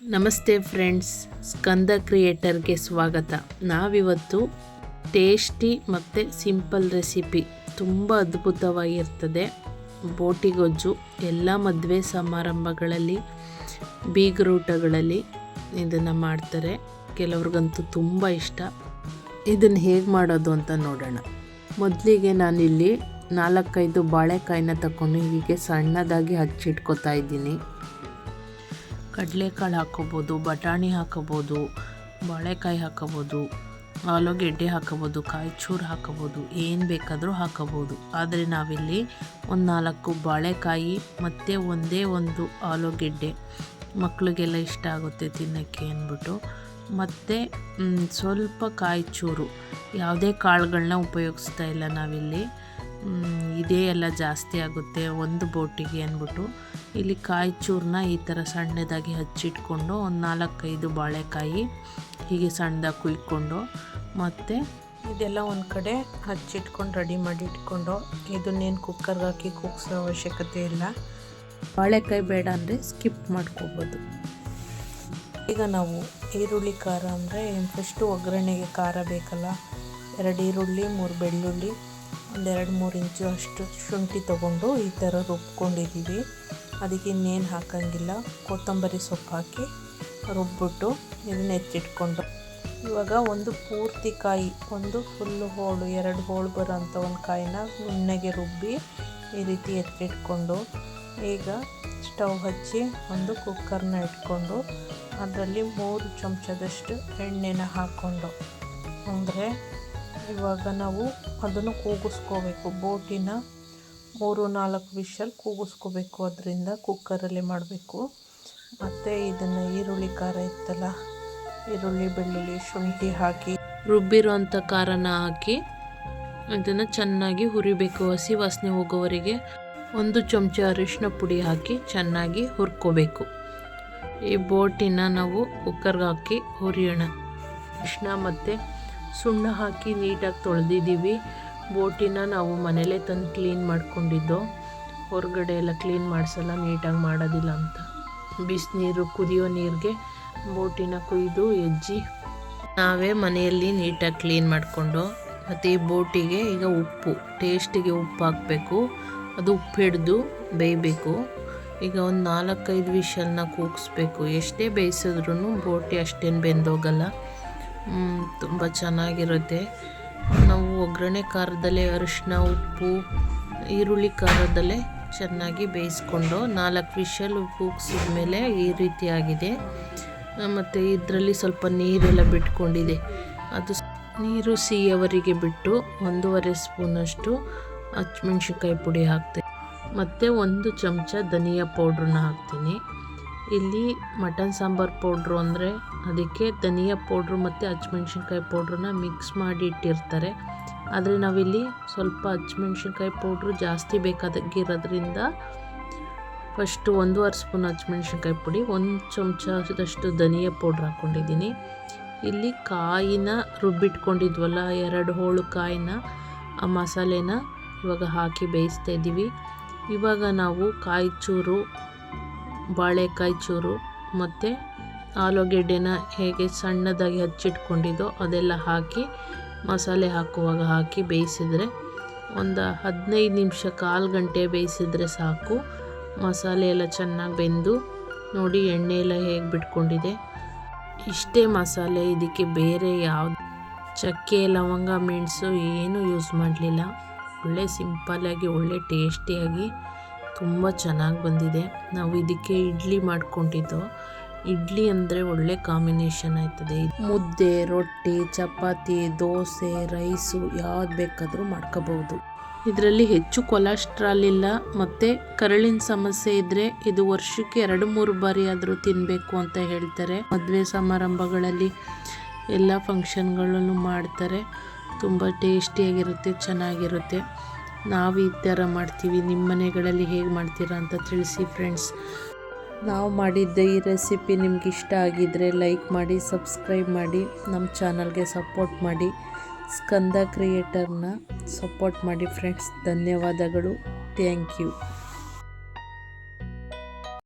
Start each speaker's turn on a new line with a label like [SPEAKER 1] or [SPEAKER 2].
[SPEAKER 1] ನಮಸ್ತೆ ಫ್ರೆಂಡ್ಸ್, ಸ್ಕಂದ ಕ್ರಿಯೇಟರ್ಗೆ ಸ್ವಾಗತ. ನಾವಿವತ್ತು ಟೇಸ್ಟಿ ಮತ್ತು ಸಿಂಪಲ್ ರೆಸಿಪಿ. ತುಂಬ ಅದ್ಭುತವಾಗಿರ್ತದೆ. ಬೋಟಿಗೊಜ್ಜು, ಎಲ್ಲ ಮದುವೆ ಸಮಾರಂಭಗಳಲ್ಲಿ, ಬೀಗರೂಟಗಳಲ್ಲಿ ಇದನ್ನು ಮಾಡ್ತಾರೆ. ಕೆಲವ್ರಿಗಂತೂ ತುಂಬ ಇಷ್ಟ. ಇದನ್ನು ಹೇಗೆ ಮಾಡೋದು ಅಂತ ನೋಡೋಣ. ಮೊದಲಿಗೆ ನಾನಿಲ್ಲಿ ನಾಲ್ಕೈದು ಬಾಳೆಕಾಯಿನ ತಗೊಂಡು ಹೀಗೆ ಸಣ್ಣದಾಗಿ ಹಚ್ಚಿಟ್ಕೋತಾ ಇದ್ದೀನಿ. ಕಡಲೆಕಾಳು ಹಾಕೋಬೋದು ಬಟಾಣಿ ಹಾಕೋಬೋದು ಬಾಳೆಕಾಯಿ ಹಾಕೋಬೋದು ಆಲೂಗೆಡ್ಡೆ ಹಾಕೋಬೋದು ಕಾಯಿ ಚೂರು ಹಾಕೋಬೋದು ಏನು ಬೇಕಾದರೂ ಹಾಕೋಬೋದು ಆದರೆ ನಾವಿಲ್ಲಿ ಒಂದು ನಾಲ್ಕು ಬಾಳೆಕಾಯಿ ಮತ್ತು ಒಂದೇ ಒಂದು ಆಲೂಗೆಡ್ಡೆ. ಮಕ್ಕಳಿಗೆಲ್ಲ ಇಷ್ಟ ಆಗುತ್ತೆ ತಿನ್ನೋಕ್ಕೆ ಅಂದ್ಬಿಟ್ಟು. ಮತ್ತು ಸ್ವಲ್ಪ ಕಾಯಿ ಚೂರು ಯಾವುದೇ ಕಾಳುಗಳನ್ನ ಉಪಯೋಗಿಸ್ತಾ ಇಲ್ಲ ನಾವಿಲ್ಲಿ. ಇದೇ ಎಲ್ಲ ಜಾಸ್ತಿ ಆಗುತ್ತೆ ಒಂದು ಬೋಟಿಗೆ ಅಂದ್ಬಿಟ್ಟು. ಇಲ್ಲಿ ಕಾಯಿ ಚೂರನ್ನ ಈ ಥರ ಸಣ್ಣದಾಗಿ ಹಚ್ಚಿಟ್ಕೊಂಡು ಒಂದು ನಾಲ್ಕೈದು ಬಾಳೆಕಾಯಿ ಹೀಗೆ ಸಣ್ಣದಾಗಿ ಕುಯ್ಕೊಂಡು ಮತ್ತು ಇದೆಲ್ಲ ಒಂದು ಕಡೆ ಹಚ್ಚಿಟ್ಕೊಂಡು ರೆಡಿ ಮಾಡಿ ಇಟ್ಕೊಂಡು ಇದನ್ನೇನು ಕುಕ್ಕರ್ಗೆ ಹಾಕಿ ಕುಗ್ಸೋ ಅವಶ್ಯಕತೆ ಇಲ್ಲ. ಬಾಳೆಕಾಯಿ ಬೇಡ ಅಂದರೆ ಸ್ಕಿಪ್ ಮಾಡ್ಕೋಬೋದು. ಈಗ ನಾವು ಈರುಳ್ಳಿ ಖಾರ ಅಂದರೆ ಫಸ್ಟು ಒಗ್ಗರಣೆಗೆ ಖಾರ ಬೇಕಲ್ಲ, ಎರಡು ಈರುಳ್ಳಿ, ಮೂರು ಬೆಳ್ಳುಳ್ಳಿ ಒಂದೆರಡು ಮೂರು ಇಂಚು ಅಷ್ಟು ಶುಂಠಿ ತೊಗೊಂಡು ಈ ಥರ ರುಬ್ಕೊಂಡಿದ್ದೀವಿ. ಅದಕ್ಕೆ ಇನ್ನೇನು ಹಾಕೋಂಗಿಲ್ಲ. ಕೊತ್ತಂಬರಿ ಸೊಪ್ಪು ಹಾಕಿ ರುಬ್ಬಿಟ್ಟು ಇದನ್ನ ಹೆಚ್ಚಿಟ್ಕೊಂಡು. ಇವಾಗ ಒಂದು ಪೂರ್ತಿ ಕಾಯಿ, ಒಂದು ಫುಲ್ಲು ಹೋಳು, ಎರಡು ಹೋಳು ಬರೋಂಥ ಒಂದು ಕಾಯಿನ ನುಣ್ಣಗೆ ರುಬ್ಬಿ ಈ ರೀತಿ ಎತ್ತಿಟ್ಕೊಂಡು ಈಗ ಸ್ಟವ್ ಹಚ್ಚಿ ಒಂದು ಕುಕ್ಕರ್ನ ಇಟ್ಕೊಂಡು ಅದರಲ್ಲಿ ಮೂರು ಚಮಚದಷ್ಟು ಎಣ್ಣೆನ ಹಾಕ್ಕೊಂಡು. ಅಂದರೆ ಇವಾಗ ನಾವು ಅದನ್ನು ಕೂಗಿಸ್ಕೋಬೇಕು. ಬೋಟಿನ ಮೂರು ನಾಲ್ಕು ವಿಷಲ್ ಕೂಗಿಸ್ಕೋಬೇಕು. ಅದರಿಂದ ಕುಕ್ಕರಲ್ಲಿ ಮಾಡಬೇಕು. ಮತ್ತು ಇದನ್ನು ಈರುಳ್ಳಿ ಖಾರ ಇತ್ತಲ್ಲ, ಈರುಳ್ಳಿ, ಬೆಳ್ಳುಳ್ಳಿ, ಶುಂಠಿ ಹಾಕಿ ರುಬ್ಬಿರೋಂಥ ಖಾರನ ಹಾಕಿ ಇದನ್ನು ಚೆನ್ನಾಗಿ ಹುರಿಬೇಕು. ಹಸಿ ವಾಸನೆ ಹೋಗೋವರೆಗೆ ಒಂದು ಚಮಚ ಅರಿಶಿನ ಪುಡಿ ಹಾಕಿ ಚೆನ್ನಾಗಿ ಹುರ್ಕೋಬೇಕು. ಈ ಬೋಟಿನ ನಾವು ಕುಕ್ಕರ್ಗೆ ಹಾಕಿ ಹುರಿಯೋಣ. ಅರಿಶಿನ ಮತ್ತು ಸುಣ್ಣ ಹಾಕಿ ನೀಟಾಗಿ ತೊಳೆದಿದ್ದೀವಿ. ಬೋಟಿನ ನಾವು ಮನೇಲೇ ತಂದು ಕ್ಲೀನ್ ಮಾಡಿಕೊಂಡಿದ್ದು. ಹೊರಗಡೆ ಎಲ್ಲ ಕ್ಲೀನ್ ಮಾಡಿಸಲ್ಲ, ನೀಟಾಗಿ ಮಾಡೋದಿಲ್ಲ ಅಂತ. ಬಿಸಿನೀರು, ಕುದಿಯೋ ನೀರಿಗೆ ಬೋಟಿನ ಕುಯ್ದು ಎಜ್ಜಿ. ನಾವೇ ಮನೆಯಲ್ಲಿ ನೀಟಾಗಿ ಕ್ಲೀನ್ ಮಾಡಿಕೊಂಡು, ಮತ್ತು ಈ ಬೋಟಿಗೆ ಈಗ ಉಪ್ಪು, ಟೇಸ್ಟಿಗೆ ಉಪ್ಪು ಹಾಕಬೇಕು. ಅದು ಉಪ್ಪು ಹಿಡಿದು ಬೇಯಬೇಕು. ಈಗ ಒಂದು ನಾಲ್ಕೈದು ವಿಷಲ್ನ ಕೂಗಿಸ್ಬೇಕು. ಎಷ್ಟೇ ಬೇಯಿಸಿದ್ರೂ ಬೋಟಿ ಅಷ್ಟೇನು ಬೆಂದೋಗಲ್ಲ. ತುಂಬ ಚೆನ್ನಾಗಿರುತ್ತೆ. ನಾವು ಒಗ್ಗರಣೆ ಖಾರದಲ್ಲೇ ಅರಿಶಿನ ಉಪ್ಪು, ಈರುಳ್ಳಿ ಖಾರದಲ್ಲೇ ಚೆನ್ನಾಗಿ ಬೇಯಿಸ್ಕೊಂಡು ನಾಲ್ಕು ವಿಷಲ್ ಕೂಗ್ಸಿದ ಮೇಲೆ ಈ ರೀತಿಯಾಗಿದೆ. ಮತ್ತು ಇದರಲ್ಲಿ ಸ್ವಲ್ಪ ನೀರೆಲ್ಲ ಬಿಟ್ಕೊಂಡಿದೆ. ಅದು ನೀರು ಸಿಹಿಯವರಿಗೆ ಬಿಟ್ಟು ಒಂದೂವರೆ ಸ್ಪೂನಷ್ಟು ಹಚ್ಮೆಣ್ಸಿನ್ಕಾಯಿ ಪುಡಿ ಹಾಕ್ತೀನಿ ಮತ್ತು ಒಂದು ಚಮಚ ಧನಿಯಾ ಪೌಡ್ರನ್ನ ಹಾಕ್ತೀನಿ. ಇಲ್ಲಿ ಮಟನ್ ಸಾಂಬಾರು ಪೌಡ್ರು ಅಂದರೆ ಅದಕ್ಕೆ ಧನಿಯಾ ಪೌಡ್ರು ಮತ್ತು ಹಚ್ಮೆಣ್ಸಿನ್ಕಾಯಿ ಪೌಡ್ರನ್ನ ಮಿಕ್ಸ್ ಮಾಡಿ ಇಟ್ಟಿರ್ತಾರೆ. ಆದರೆ ನಾವಿಲ್ಲಿ ಸ್ವಲ್ಪ ಹಚ್ಮೆಣ್ಸಿನ್ಕಾಯಿ ಪೌಡ್ರು ಜಾಸ್ತಿ ಬೇಕಾಗಿರೋದ್ರಿಂದ ಫಸ್ಟು ಒಂದೂವರೆ ಸ್ಪೂನ್ ಹಚ್ಮೆಣ್ಸಿನ್ಕಾಯಿ ಪುಡಿ, ಒಂದು ಚಮಚದಷ್ಟು ಧನಿಯಾ ಪೌಡ್ರ್ ಹಾಕ್ಕೊಂಡಿದ್ದೀನಿ ಇಲ್ಲಿ ಕಾಯಿನ ರುಬ್ಬಿಟ್ಕೊಂಡಿದ್ವಲ್ಲ, ಎರಡು ಹೋಳು ಕಾಯಿನ, ಆ ಮಸಾಲೆನ ಇವಾಗ ಹಾಕಿ ಬೇಯಿಸ್ತಾ ಇದ್ದೀವಿ. ಇವಾಗ ನಾವು ಕಾಯಿ ಚೂರು ಬಾಳೆಕಾಯಿ ಚೂರು ಮತ್ತು ಆಲೂಗೆಡ್ಡೆನ ಹೇಗೆ ಸಣ್ಣದಾಗಿ ಹಚ್ಚಿಟ್ಕೊಂಡಿದ್ದೋ ಅದೆಲ್ಲ ಹಾಕಿ ಮಸಾಲೆ ಹಾಕುವಾಗ ಹಾಕಿ ಬೇಯಿಸಿದರೆ ಒಂದು ಹದಿನೈದು ನಿಮಿಷ ಕಾಲು ಗಂಟೆ ಬೇಯಿಸಿದರೆ ಸಾಕು. ಮಸಾಲೆ ಎಲ್ಲ ಚೆನ್ನಾಗಿ ಬೆಂದು ನೋಡಿ ಎಣ್ಣೆ ಎಲ್ಲ ಹೇಗೆ ಬಿಟ್ಕೊಂಡಿದೆ. ಇಷ್ಟೇ ಮಸಾಲೆ, ಇದಕ್ಕೆ ಬೇರೆ ಯಾವ್ದು? ಚಕ್ಕೆ, ಲವಂಗ, ಮೆಣಸು ಏನೂ ಯೂಸ್ ಮಾಡಲಿಲ್ಲ. ಒಳ್ಳೆ ಸಿಂಪಲ್ಲಾಗಿ ಒಳ್ಳೆ ಟೇಸ್ಟಿಯಾಗಿ ತುಂಬ ಚೆನ್ನಾಗಿ ಬಂದಿದೆ. ನಾವು ಇದಕ್ಕೆ ಇಡ್ಲಿ ಮಾಡ್ಕೊಂಡಿದ್ದು. ಇಡ್ಲಿ ಅಂದರೆ ಒಳ್ಳೆ ಕಾಂಬಿನೇಷನ್ ಆಯ್ತದೆ. ಮುದ್ದೆ, ರೊಟ್ಟಿ, ಚಪಾತಿ, ದೋಸೆ, ರೈಸು ಯಾವ್ದು ಬೇಕಾದರೂ ಮಾಡ್ಕೋಬಹುದು ಇದರಲ್ಲಿ ಹೆಚ್ಚು ಕೊಲೆಸ್ಟ್ರಾಲ್ ಇಲ್ಲ, ಮತ್ತು ಕರಳಿನ ಸಮಸ್ಯೆ ಇದ್ದರೆ ಇದು ವರ್ಷಕ್ಕೆ ಎರಡು, ಮೂರು ಬಾರಿ ಆದರೂ ತಿನ್ನಬೇಕು ಅಂತ ಹೇಳ್ತಾರೆ. ಮದುವೆ ಸಮಾರಂಭಗಳಲ್ಲಿ ಎಲ್ಲ ಫಂಕ್ಷನ್ಗಳನ್ನು ಮಾಡ್ತಾರೆ. ತುಂಬ ಟೇಸ್ಟಿಯಾಗಿರುತ್ತೆ ಚೆನ್ನಾಗಿರುತ್ತೆ. ನಾವು ಈ ಥರ ಮಾಡ್ತೀವಿ, ನಿಮ್ಮ ಮನೆಗಳಲ್ಲಿ ಹೇಗೆ ಮಾಡ್ತೀರಾ ಅಂತ ತಿಳಿಸಿ ಫ್ರೆಂಡ್ಸ್ ನಾವು ಮಾಡಿದ್ದ ಈ ರೆಸಿಪಿ ನಿಮ್ಗೆ ಇಷ್ಟ ಆಗಿದ್ದರೆ ಲೈಕ್ ಮಾಡಿ ಸಬ್ಸ್ಕ್ರೈಬ್ ಮಾಡಿ, ನಮ್ಮ ಚಾನಲ್ಗೆ ಸಪೋರ್ಟ್ ಮಾಡಿ, ಸ್ಕಂದ ಕ್ರಿಯೇಟರ್ನ ಸಪೋರ್ಟ್ ಮಾಡಿ ಫ್ರೆಂಡ್ಸ್ ಧನ್ಯವಾದಗಳು. Thank you